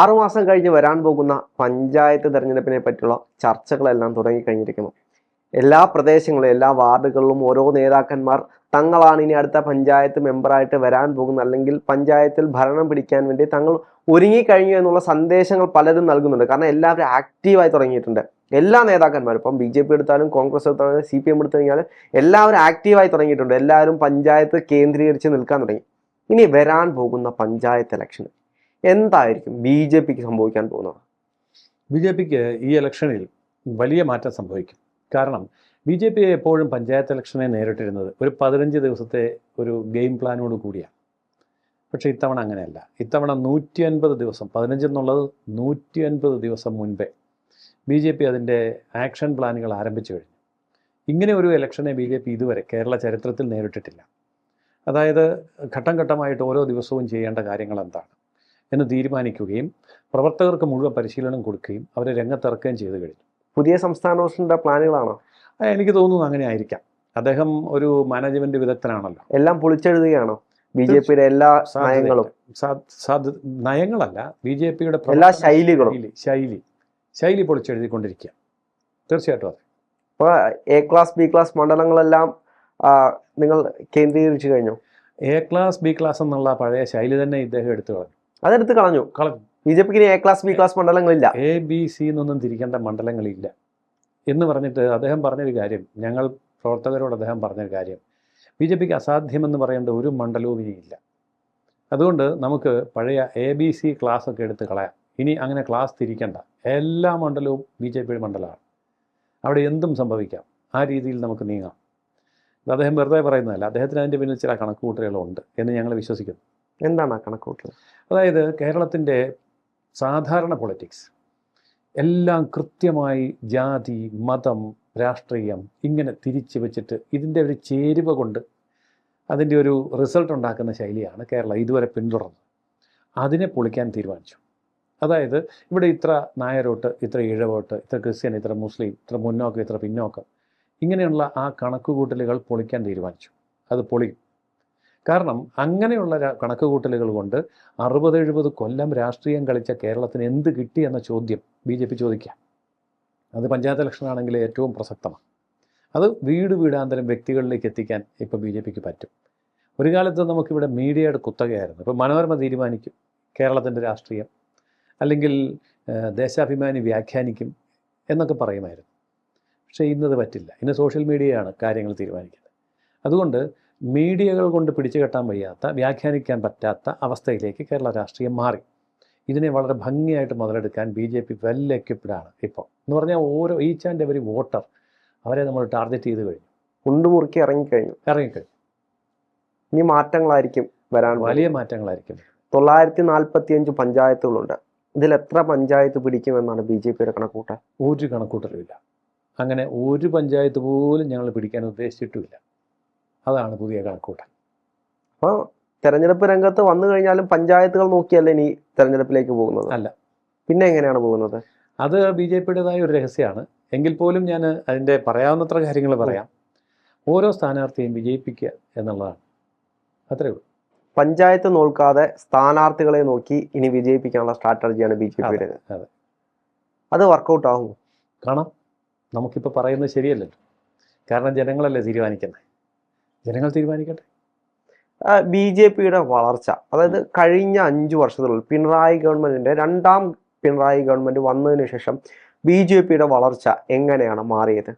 ആറുമാസം കഴിഞ്ഞ് വരാൻ പോകുന്ന പഞ്ചായത്ത് തെരഞ്ഞെടുപ്പിനെ പറ്റിയുള്ള ചർച്ചകളെല്ലാം തുടങ്ങിക്കഴിഞ്ഞിരിക്കുന്നു. എല്ലാ പ്രദേശങ്ങളിലും എല്ലാ വാർഡുകളിലും ഓരോ നേതാക്കന്മാർ തങ്ങളാണ് ഇനി അടുത്ത പഞ്ചായത്ത് മെമ്പറായിട്ട് വരാൻ പോകുന്നത്. അല്ലെങ്കിൽ പഞ്ചായത്തിൽ ഭരണം പിടിക്കാൻ വേണ്ടി തങ്ങൾ ഒരുങ്ങിക്കഴിഞ്ഞു എന്നുള്ള സന്ദേശങ്ങൾ പലരും നൽകുന്നുണ്ട്. കാരണം എല്ലാവരും ആക്റ്റീവായി തുടങ്ങിയിട്ടുണ്ട്. എല്ലാ നേതാക്കന്മാരും ഇപ്പം ബി ജെ പി എടുത്താലും കോൺഗ്രസ് എടുത്താലും സി പി എം എടുത്തു കഴിഞ്ഞാലും എല്ലാവരും ആക്റ്റീവായി തുടങ്ങിയിട്ടുണ്ട്. എല്ലാവരും പഞ്ചായത്ത് കേന്ദ്രീകരിച്ച് നിൽക്കാൻ തുടങ്ങി. ഇനി വരാൻ പോകുന്ന പഞ്ചായത്ത് ഇലക്ഷൻ എന്തായിരിക്കും ബി ജെ പിക്ക് സംഭവിക്കാൻ പോകുന്നത്? ബി ജെ പിക്ക് ഈ ഇലക്ഷനിൽ വലിയ മാറ്റം സംഭവിക്കും. കാരണം ബി ജെ പി എപ്പോഴും പഞ്ചായത്ത് ഇലക്ഷനെ നേരിട്ടിരുന്നത് ഒരു പതിനഞ്ച് ദിവസത്തെ ഒരു ഗെയിം പ്ലാനോട് കൂടിയാണ് പക്ഷേ ഇത്തവണ അങ്ങനെയല്ല. ഇത്തവണ നൂറ്റി അൻപത് ദിവസം പതിനഞ്ച് എന്നുള്ളത് നൂറ്റി അൻപത് ദിവസം മുൻപേ ബി ജെ പി അതിന്റെ ആക്ഷൻ പ്ലാനുകൾ ആരംഭിച്ചു കഴിഞ്ഞു. ഇങ്ങനെ ഒരു ഇലക്ഷനെ ബി ജെ പി ഇതുവരെ കേരള ചരിത്രത്തിൽ നേരിട്ടിട്ടില്ല. അതായത് ഘട്ടം ഘട്ടമായിട്ട് ഓരോ ദിവസവും ചെയ്യേണ്ട കാര്യങ്ങൾ എന്താണ്? എന്ന് തീരുമാനിക്കുകയും പ്രവർത്തകർക്ക് മുഴുവൻ പരിശീലനം കൊടുക്കുകയും അവരെ രംഗത്തിറക്കുകയും ചെയ്തു കഴിഞ്ഞു. പുതിയ സംസ്ഥാന ഓഫീസിന്റെ പ്ലാനുകളാണോ? എനിക്ക് തോന്നുന്നു അങ്ങനെ ആയിരിക്കാം. അദ്ദേഹം ഒരു മാനേജ്മെന്റ് വിദഗ്ധനാണല്ലോ. എല്ലാം പൊളിച്ചെഴുതുകയാണോ? ബി ജെ പിയുടെ എല്ലാ നയങ്ങളും. നയങ്ങളല്ല ബി ജെ പിയുടെ എല്ലാ ശൈലികളും. ശൈലി ശൈലി. ശൈലി പൊളിച്ചെഴുതിക്കൊണ്ടിരിക്കുക. തീർച്ചയായിട്ടും അതെ. അപ്പോൾ എ ക്ലാസ് ബി ക്ലാസ് മണ്ഡലങ്ങളെല്ലാം നിങ്ങൾ കേന്ദ്രീകരിച്ചു കഴിഞ്ഞു? എ ക്ലാസ് ബി ക്ലാസ് എന്നുള്ള പഴയ ശൈലി തന്നെ ഇദ്ദേഹം എടുത്തു കളഞ്ഞു. അതെടുത്ത് കളഞ്ഞു. കളഞ്ഞു. ബി ജെ പിക്ക് എ ക്ലാസ് ബി ക്ലാസ് മണ്ഡലങ്ങളില്ല. എ ബി സി എന്നൊന്നും തിരിക്കേണ്ട മണ്ഡലങ്ങളില്ല. എന്ന് പറഞ്ഞിട്ട് അദ്ദേഹം പറഞ്ഞൊരു കാര്യം ഞങ്ങൾ പ്രവർത്തകരോട് അദ്ദേഹം പറഞ്ഞൊരു കാര്യം. ബി ജെ പിക്ക് അസാധ്യമെന്ന് പറയേണ്ട ഒരു മണ്ഡലവും ഇനിയില്ല അതുകൊണ്ട് നമുക്ക് പഴയ എ ബി സി ക്ലാസ് ഒക്കെ എടുത്ത് കളയാം. ഇനി അങ്ങനെ ക്ലാസ് തിരിക്കണ്ട. എല്ലാ മണ്ഡലവും ബി ജെ പിയുടെ മണ്ഡലമാണ്. അവിടെ എന്തും സംഭവിക്കാം. ആ രീതിയിൽ നമുക്ക് നീങ്ങാം. അദ്ദേഹം വെറുതെ പറയുന്നതല്ല. അദ്ദേഹത്തിന് അതിന്റെ പിന്നിൽ ചില കണക്കുകൂട്ടലുകളുണ്ട് എന്ന് ഞങ്ങൾ വിശ്വസിക്കുന്നു. എന്താണ് ആ കണക്കൂട്ടൽ അതായത് കേരളത്തിന്റെ സാധാരണ പൊളിറ്റിക്സ് എല്ലാം കൃത്യമായി ജാതി മതം രാഷ്ട്രീയം ഇങ്ങനെ തിരിച്ചു വെച്ചിട്ട് ഇതിന്റെ ഒരു ചേരുവ കൊണ്ട് അതിന്റെ ഒരു റിസൾട്ട് ഉണ്ടാക്കുന്ന ശൈലിയാണ് കേരളം ഇതുവരെ പിന്തുടർന്നത്. അതിനെ പൊളിക്കാൻ തീരുമാനിച്ചു. അതായത് ഇവിടെ ഇത്ര നായരോട്ട് ഇത്ര ഇഴവോട്ട് ഇത്ര ക്രിസ്ത്യൻ ഇത്ര മുസ്ലിം ഇത്ര മുന്നോക്കം ഇത്ര പിന്നോക്കം ഇങ്ങനെയുള്ള ആ കണക്കുകൂട്ടലുകൾ പൊളിക്കാൻ തീരുമാനിച്ചു. അത് പൊളിയും. കാരണം അങ്ങനെയുള്ള കണക്ക് കണക്കുകൂട്ടലുകൾ കൊണ്ട് അറുപത് എഴുപത് കൊല്ലം രാഷ്ട്രീയം കളിച്ച കേരളത്തിന് എന്ത് കിട്ടി എന്ന ചോദ്യം ബി ജെ പി ചോദിക്കാം. അത് പഞ്ചായത്ത് ഇലക്ഷൻ ആണെങ്കിൽ ഏറ്റവും പ്രസക്തമാണ്. അത് വീട് വീടാന്തരം വ്യക്തികളിലേക്ക് എത്തിക്കാൻ ഇപ്പോൾ ബി ജെ പിക്ക് പറ്റും. ഒരു കാലത്ത് നമുക്കിവിടെ മീഡിയയുടെ കുത്തകയായിരുന്നു. ഇപ്പോൾ മനോരമ തീരുമാനിക്കും കേരളത്തിന്റെ രാഷ്ട്രീയം. അല്ലെങ്കിൽ ദേശാഭിമാനി വ്യാഖ്യാനിക്കും എന്നൊക്കെ പറയുമായിരുന്നു. പക്ഷേ ഇന്നത് പറ്റില്ല. ഇന്ന് സോഷ്യൽ മീഡിയയാണ് കാര്യങ്ങൾ തീരുമാനിക്കുന്നത്. അതുകൊണ്ട് മീഡിയകൾ കൊണ്ട് പിടിച്ചു കെട്ടാൻ വയ്യാത്ത വ്യാഖ്യാനിക്കാൻ പറ്റാത്ത അവസ്ഥയിലേക്ക് കേരള രാഷ്ട്രീയം മാറി. ഇതിനെ വളരെ ഭംഗിയായിട്ട് മുതലെടുക്കാൻ ബി ജെ പി വെൽ എക്യുപ്ഡാണ് ഇപ്പോൾ. എന്ന് പറഞ്ഞാൽ ഓരോ ഈച്ച് ആൻഡ് എവരി വോട്ടർ അവരെ നമ്മൾ ടാർഗറ്റ് ചെയ്ത് കഴിഞ്ഞു. കുണ്ടുമുറുക്കി ഇറങ്ങിക്കഴിഞ്ഞു. ഇറങ്ങിക്കഴിഞ്ഞു. ഇനി മാറ്റങ്ങളായിരിക്കും വരാൻ വലിയ മാറ്റങ്ങളായിരിക്കും. തൊള്ളായിരത്തി നാൽപ്പത്തി അഞ്ച് പഞ്ചായത്തുകളുണ്ട്. ഇതിൽ എത്ര പഞ്ചായത്ത് പിടിക്കുമെന്നാണ് ബി ജെ പിയുടെ കണക്കൂട്ടൽ ഒരു കണക്കൂട്ടലുമില്ല അങ്ങനെ ഒരു പഞ്ചായത്ത് പോലും ഞങ്ങൾ പിടിക്കാൻ ഉദ്ദേശിച്ചിട്ടുമില്ല. അതാണ് പുതിയ കണക്കൂട്ടൽ അപ്പോൾ തെരഞ്ഞെടുപ്പ് രംഗത്ത് വന്നു കഴിഞ്ഞാലും പഞ്ചായത്തുകൾ നോക്കിയല്ല ഇനി തെരഞ്ഞെടുപ്പിലേക്ക് പോകുന്നത്? അല്ല. പിന്നെ എങ്ങനെയാണ് പോകുന്നത്? അത് ബി ജെ പിയുടേതായ ഒരു രഹസ്യമാണ്. എങ്കിൽ പോലും ഞാൻ അതിന്റെ പറയാവുന്നത്ര കാര്യങ്ങൾ പറയാം. ഓരോ സ്ഥാനാർത്ഥിയും വിജയിപ്പിക്കുക എന്നുള്ളതാണ്. അത്രേ ഉള്ളൂ. പഞ്ചായത്ത് നോക്കാതെ സ്ഥാനാർത്ഥികളെ നോക്കി ഇനി വിജയിപ്പിക്കാനുള്ള സ്ട്രാറ്റജിയാണ് ബി ജെ പിയുടെ അതെ. അത്. വർക്കൗട്ട് ആകുമോ കാണാം. നമുക്കിപ്പോൾ പറയുന്നത് ശരിയല്ലല്ലോ. കാരണം ജനങ്ങളല്ലേ തീരുമാനിക്കുന്നത്. ജനങ്ങൾ തീരുമാനിക്കട്ടെ. ബി ജെ പിയുടെ വളർച്ച അതായത് കഴിഞ്ഞ അഞ്ചു വർഷത്തിനുള്ളിൽ പിണറായി ഗവൺമെന്റിന്റെ രണ്ടാം പിണറായി ഗവൺമെന്റ് വന്നതിന് ശേഷം ബി ജെ പിയുടെ വളർച്ച എങ്ങനെയാണ് മാറിയത്?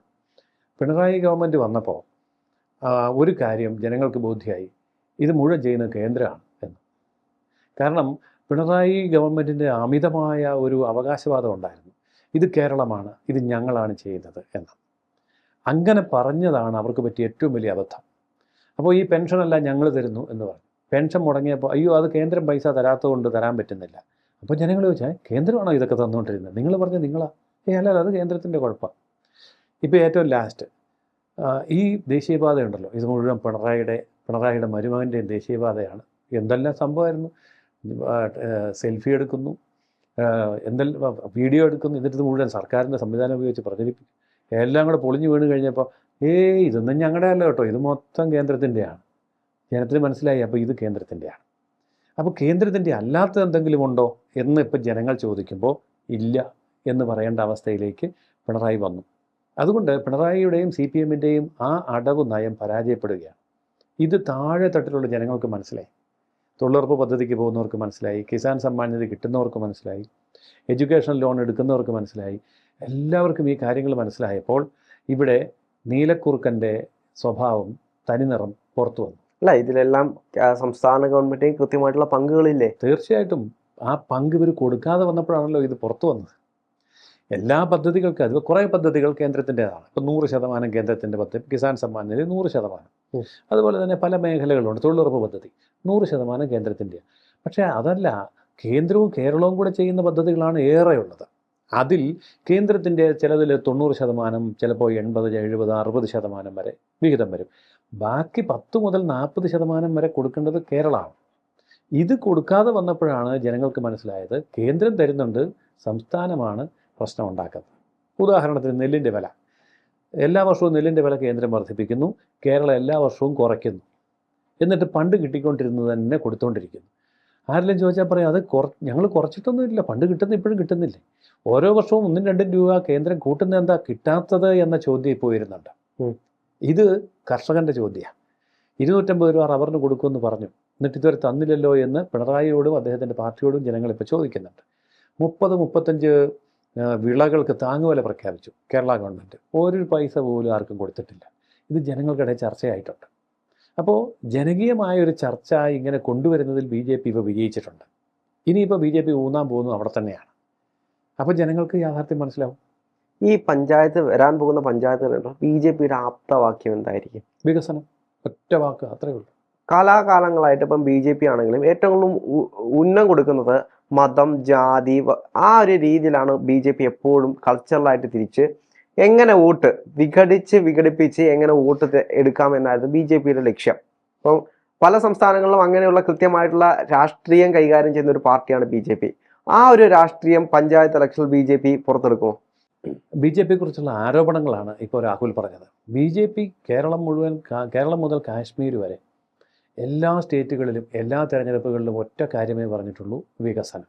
പിണറായി ഗവൺമെന്റ് വന്നപ്പോൾ ഒരു കാര്യം ജനങ്ങൾക്ക് ബോധ്യമായി ഇത് മുഴുവൻ ചെയ്യുന്നത് കേന്ദ്രമാണ് എന്ന്. കാരണം പിണറായി ഗവൺമെന്റിന്റെ അമിതമായ ഒരു അവകാശവാദം ഉണ്ടായിരുന്നു. ഇത് കേരളമാണ് ഇത് ഞങ്ങളാണ് ചെയ്യുന്നത് എന്ന്. അങ്ങനെ പറഞ്ഞതാണ് അവർക്ക് പറ്റിയ ഏറ്റവും വലിയ അബദ്ധം. അപ്പോൾ ഈ പെൻഷനെല്ലാം ഞങ്ങൾ തരുന്നു എന്ന് പറഞ്ഞു. പെൻഷൻ മുടങ്ങിയപ്പോൾ അയ്യോ അത് കേന്ദ്രം പൈസ തരാത്തതുകൊണ്ട് തരാൻ പറ്റുന്നില്ല. അപ്പോൾ ജനങ്ങൾ ചോദിച്ചാൽ കേന്ദ്രമാണോ ഇതൊക്കെ തന്നുകൊണ്ടിരുന്നത്? നിങ്ങൾ പറഞ്ഞ നിങ്ങളാ. ഏ അല്ല അത് കേന്ദ്രത്തിന്റെ കുഴപ്പമാണ് ഇപ്പോൾ ഏറ്റവും ലാസ്റ്റ് ഈ ദേശീയപാത ഉണ്ടല്ലോ ഇത് മുഴുവൻ പിണറായിയുടെ പിണറായിയുടെ മരുമകന്റെയും ദേശീയപാതയാണ്. എന്തെല്ലാം സംഭവമായിരുന്നു? സെൽഫി എടുക്കുന്നു. എന്തെല്ലാം വീഡിയോ എടുക്കുന്നു. എന്നിട്ട് ഇത് മുഴുവൻ സർക്കാരിന്റെ സംവിധാനം ഉപയോഗിച്ച് പ്രചരിപ്പിക്കും എല്ലാം കൂടെ പൊളിഞ്ഞു വീണ് കഴിഞ്ഞപ്പോൾ ഏയ് ഇതൊന്നും ഞങ്ങളുടെ അല്ല കേട്ടോ. ഇത് മൊത്തം കേന്ദ്രത്തിന്റെയാണ്. ജനത്തിന് മനസ്സിലായി അപ്പോൾ ഇത് കേന്ദ്രത്തിന്റെയാണ്. അപ്പോൾ കേന്ദ്രത്തിന്റെ അല്ലാത്ത എന്തെങ്കിലും ഉണ്ടോ എന്ന് ഇപ്പം ജനങ്ങൾ ചോദിക്കുമ്പോൾ ഇല്ല എന്ന് പറയേണ്ട അവസ്ഥയിലേക്ക് പിണറായി വന്നു. അതുകൊണ്ട് പിണറായിയുടെയും സി പി എമ്മിന്റെയും ആ അടവ് നയം പരാജയപ്പെടുകയാണ്. ഇത് താഴെ തട്ടിലുള്ള ജനങ്ങൾക്ക് മനസ്സിലായി. തൊഴിലുറപ്പ് പദ്ധതിക്ക് പോകുന്നവർക്ക് മനസ്സിലായി. കിസാൻ സമ്മാൻ നിധി കിട്ടുന്നവർക്ക് മനസ്സിലായി. എഡ്യൂക്കേഷൻ ലോൺ എടുക്കുന്നവർക്ക് മനസ്സിലായി. എല്ലാവർക്കും ഈ കാര്യങ്ങൾ മനസ്സിലായപ്പോൾ ഇവിടെ നീലക്കുറുക്കന്റെ സ്വഭാവം തനിനിറം പുറത്തു വന്നു. അല്ല ഇതിലെല്ലാം സംസ്ഥാന ഗവൺമെന്റിന് കൃത്യമായിട്ടുള്ള പങ്കുകളില്ലേ? തീർച്ചയായിട്ടും ആ പങ്ക് ഇവർ കൊടുക്കാതെ വന്നപ്പോഴാണല്ലോ ഇത് പുറത്തു വന്നത്. എല്ലാ പദ്ധതികൾക്കും അത് കുറേ പദ്ധതികൾ കേന്ദ്രത്തിന്റെതാണ്. ഇപ്പം നൂറ് ശതമാനം കേന്ദ്രത്തിന്റെ പദ്ധതി കിസാൻ സമ്മാൻ നിധി നൂറ് ശതമാനം. അതുപോലെ തന്നെ പല മേഖലകളുണ്ട് തൊഴിലുറപ്പ് പദ്ധതി നൂറ് ശതമാനം കേന്ദ്രത്തിന്റെ പക്ഷേ അതല്ല കേന്ദ്രവും കേരളവും കൂടെ ചെയ്യുന്ന പദ്ധതികളാണ് ഏറെയുള്ളത്. അതിൽ കേന്ദ്രത്തിന്റെ ചിലതിൽ തൊണ്ണൂറ് ശതമാനം ചിലപ്പോൾ എൺപത് എഴുപത് അറുപത് ശതമാനം വരെ വിഹിതം വരും. ബാക്കി പത്ത് മുതൽ നാൽപ്പത് ശതമാനം വരെ കൊടുക്കേണ്ടത് കേരളമാണ്. ഇത് കൊടുക്കാതെ വന്നപ്പോഴാണ് ജനങ്ങൾക്ക് മനസ്സിലായത് കേന്ദ്രം തരുന്നുണ്ട് സംസ്ഥാനമാണ് പ്രശ്നം ഉണ്ടാക്കുന്നത് ഉദാഹരണത്തിന് നെല്ലിന്റെ വില. എല്ലാ വർഷവും നെല്ലിന്റെ വില കേന്ദ്രം വർദ്ധിപ്പിക്കുന്നു കേരളം എല്ലാ വർഷവും കുറയ്ക്കുന്നു. എന്നിട്ട് പണ്ട് കിട്ടിക്കൊണ്ടിരുന്നത് തന്നെ കൊടുത്തുകൊണ്ടിരിക്കുന്നു ആരെങ്കിലും ചോദിച്ചാൽ പറയാം അത് കുറ ഞങ്ങൾ കുറച്ചിട്ടൊന്നും ഇല്ല പണ്ട് കിട്ടുന്ന ഇപ്പോഴും കിട്ടുന്നില്ലേ? ഓരോ വർഷവും ഒന്നും രണ്ടും രൂപ കേന്ദ്രം കൂട്ടുന്ന എന്താ കിട്ടാത്തത് എന്ന ചോദ്യം ഇപ്പോൾ വരുന്നുണ്ട്. ഇത് കർഷകന്റെ ചോദ്യമാണ് ഇരുന്നൂറ്റമ്പത് രൂപ റബ്ബറിന് കൊടുക്കുമെന്ന് പറഞ്ഞു. എന്നിട്ട് ഇതുവരെ തന്നില്ലല്ലോ എന്ന് പിണറായിയോടും അദ്ദേഹത്തിന്റെ പാർട്ടിയോടും ജനങ്ങൾ ഇപ്പോൾ ചോദിക്കുന്നുണ്ട്. മുപ്പത് മുപ്പത്തഞ്ച് വിളകൾക്ക് താങ്ങുവില പ്രഖ്യാപിച്ചു കേരള ഗവൺമെന്റ് ഒരു പൈസ പോലും ആർക്കും കൊടുത്തിട്ടില്ല. ഇത് ജനങ്ങൾക്കിടയിൽ ചർച്ചയായിട്ടുണ്ട്. അപ്പോൾ ജനകീയമായ ഒരു ചർച്ച ഇങ്ങനെ കൊണ്ടുവരുന്നതിൽ ബി ജെ പി ഇപ്പോൾ വിജയിച്ചിട്ടുണ്ട്. ഇനിയിപ്പോൾ ബി ജെ പി ഊന്നാൻ പോകുന്നത് അവിടെ തന്നെയാണ്. അപ്പോൾ ജനങ്ങൾക്ക് യാഥാർത്ഥ്യം മനസ്സിലാവും. ഈ പഞ്ചായത്ത് വരാൻ പോകുന്ന പഞ്ചായത്ത് ബി ജെ പിയുടെ ആപ്തവാക്യം എന്തായിരിക്കും? വികസനം. ഒറ്റ വാക്ക് അത്രയേ ഉള്ളൂ. കാലാകാലങ്ങളായിട്ട് ഇപ്പം ബി ജെ പി ആണെങ്കിലും ഏറ്റവും കൂടുതൽ ഉന്നം കൊടുക്കുന്നത് മതം ജാതി ആ ഒരു രീതിയിലാണ് ബി ജെ പി എപ്പോഴും കൾച്ചറലായിട്ട് തിരിച്ച് എങ്ങനെ വോട്ട് വിഘടിച്ച് വിഘടിപ്പിച്ച് എങ്ങനെ വോട്ട് എടുക്കാം എന്നായിരുന്നു ബി ജെ പിയുടെ ലക്ഷ്യം. അപ്പം പല സംസ്ഥാനങ്ങളിലും അങ്ങനെയുള്ള കൃത്യമായിട്ടുള്ള രാഷ്ട്രീയം കൈകാര്യം ചെയ്യുന്ന ഒരു പാർട്ടിയാണ് ബി ജെ പി. ആ ഒരു രാഷ്ട്രീയം panchayat election B J P പുറത്തെടുക്കുമോ? B J പിയെക്കുറിച്ചുള്ള ആരോപണങ്ങളാണ് ഇപ്പോൾ രാഹുൽ പറഞ്ഞത്. ബി ജെ പി കേരളം മുഴുവൻ കേരളം മുതൽ കാശ്മീർ വരെ എല്ലാ സ്റ്റേറ്റുകളിലും എല്ലാ തെരഞ്ഞെടുപ്പുകളിലും ഒറ്റ കാര്യമേ പറഞ്ഞിട്ടുള്ളൂ വികസനം.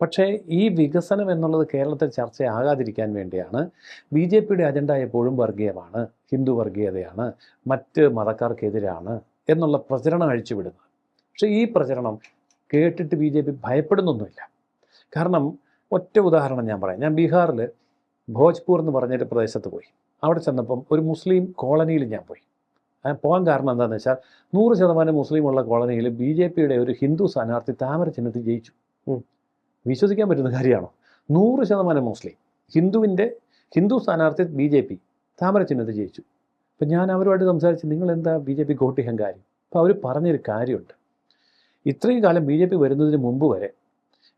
പക്ഷേ ഈ വികസനം എന്നുള്ളത് കേരളത്തിൽ ചർച്ചയാകാതിരിക്കാൻ വേണ്ടിയാണ് ബി ജെ പിയുടെ അജണ്ട എപ്പോഴും വർഗീയമാണ് ഹിന്ദു വർഗീയതയാണ് മറ്റ് മതക്കാർക്കെതിരാണ് എന്നുള്ള പ്രചരണം അഴിച്ചുവിടുന്നത്. പക്ഷേ ഈ പ്രചരണം കേട്ടിട്ട് ബി ജെ പി ഭയപ്പെടുന്നൊന്നുമില്ല. കാരണം ഒറ്റ ഉദാഹരണം ഞാൻ പറയാം. ഞാൻ ബീഹാറിൽ ഭോജ്പൂർ എന്ന് പറഞ്ഞൊരു പ്രദേശത്ത് പോയി. അവിടെ ചെന്നപ്പം ഒരു മുസ്ലിം കോളനിയിൽ ഞാൻ പോയി. പോകാൻ കാരണം എന്താണെന്ന് വെച്ചാൽ നൂറ് ശതമാനം മുസ്ലിം ഉള്ള കോളനിയിൽ ബി ജെ പിയുടെ ഒരു ഹിന്ദു സ്ഥാനാർത്ഥി താമര ചിഹ്നത്തിൽ ജയിച്ചു. വിശ്വസിക്കാൻ പറ്റുന്ന കാര്യമാണോ? നൂറ് ശതമാനം മുസ്ലിം. ഹിന്ദുവിന്റെ ഹിന്ദു സ്ഥാനാർത്ഥി ബി ജെ പി താമര ചിഹ്നത്തിൽ ജയിച്ചു. അപ്പം ഞാൻ അവരുമായിട്ട് സംസാരിച്ച് നിങ്ങൾ എന്താ ബി ജെ പി വോട്ട് ചെയ്യാൻ കാര്യം? അപ്പോൾ അവർ പറഞ്ഞൊരു കാര്യമുണ്ട്. ഇത്രയും കാലം ബി ജെ പി വരുന്നതിന് മുമ്പ് വരെ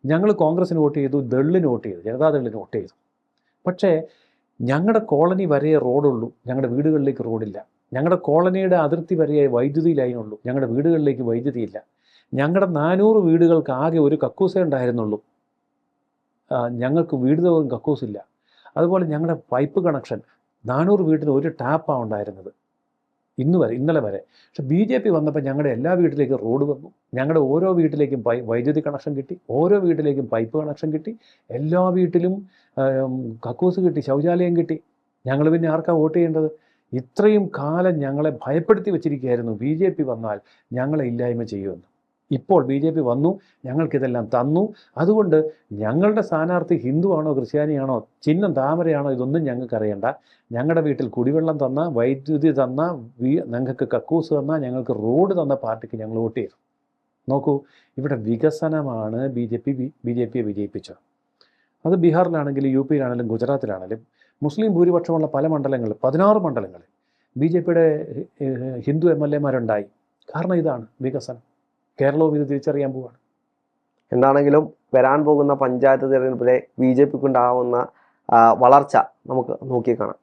ഞങ്ങൾ കോൺഗ്രസ്സിന് വോട്ട് ചെയ്തു ദളിന് വോട്ട് ചെയ്തു ജനതാദളിന് വോട്ട് ചെയ്തു. പക്ഷേ ഞങ്ങളുടെ കോളനി വരെയേ റോഡുള്ളൂ ഞങ്ങളുടെ വീടുകളിലേക്ക് റോഡില്ല. ഞങ്ങളുടെ കോളനിയുടെ അതിർത്തി വരെയേ വൈദ്യുതി ലൈനുള്ളൂ ഞങ്ങളുടെ വീടുകളിലേക്ക് വൈദ്യുതി ഇല്ല. ഞങ്ങളുടെ നാനൂറ് വീടുകൾക്ക് ആകെ ഒരു കക്കൂസേ ഉണ്ടായിരുന്നുള്ളൂ. ഞങ്ങൾക്ക് വീട് തോറും കക്കൂസില്ല അതുപോലെ ഞങ്ങളുടെ പൈപ്പ് കണക്ഷൻ നാനൂറ് വീട്ടിന് ഒരു ടാപ്പാണ് ഉണ്ടായിരുന്നത്. ഇന്ന് വരെ ഇന്നലെ വരെ. പക്ഷെ ബി ജെ പി വന്നപ്പോൾ ഞങ്ങളുടെ എല്ലാ വീട്ടിലേക്കും റോഡ് വന്നു. ഞങ്ങളുടെ ഓരോ വീട്ടിലേക്കും പൈ വൈദ്യുതി കണക്ഷൻ കിട്ടി. ഓരോ വീട്ടിലേക്കും പൈപ്പ് കണക്ഷൻ കിട്ടി. എല്ലാ വീട്ടിലും കക്കൂസ് കിട്ടി ശൗചാലയം കിട്ടി. ഞങ്ങൾ പിന്നെ ആർക്കാ വോട്ട് ചെയ്യേണ്ടത്? ഇത്രയും കാലം ഞങ്ങളെ ഭയപ്പെടുത്തി വെച്ചിരിക്കുകയായിരുന്നു. ബി ജെ പി വന്നാൽ ഞങ്ങളെ ഇല്ലായ്മ ചെയ്യുമെന്ന്. ഇപ്പോൾ ബി ജെ പി വന്നു ഞങ്ങൾക്കിതെല്ലാം തന്നു. അതുകൊണ്ട് ഞങ്ങളുടെ സ്ഥാനാർത്ഥി ഹിന്ദുവാണോ ക്രിസ്ത്യാനിയാണോ ചിഹ്നം താമരയാണോ ഇതൊന്നും ഞങ്ങൾക്ക് അറിയണ്ട. ഞങ്ങളുടെ വീട്ടിൽ കുടിവെള്ളം തന്ന വൈദ്യുതി തന്ന ഞങ്ങൾക്ക് കക്കൂസ് തന്ന ഞങ്ങൾക്ക് റോഡ് തന്ന പാർട്ടിക്ക് ഞങ്ങൾ വോട്ട് ചെയ്തു. നോക്കൂ ഇവിടെ വികസനമാണ് B J P B J പിയെ വിജയിപ്പിച്ചത്. അത് ബീഹാറിലാണെങ്കിലും യു പിയിലാണെങ്കിലും ഗുജറാത്തിലാണെങ്കിലും മുസ്ലിം ഭൂരിപക്ഷമുള്ള പല മണ്ഡലങ്ങളിൽ പതിനാറ് മണ്ഡലങ്ങളിൽ ബി ജെ പിയുടെ ഹിന്ദു എം എൽ എമാരുണ്ടായി കാരണം ഇതാണ് വികസനം. കേരളവും ഇത് തിരിച്ചറിയാൻ പോവുകയാണ് എന്താണെങ്കിലും വരാൻ പോകുന്ന പഞ്ചായത്ത് തിരഞ്ഞെടുപ്പിലെ ബി ജെ പിക്കുണ്ടാവുന്ന വളർച്ച നമുക്ക് നോക്കി കാണാം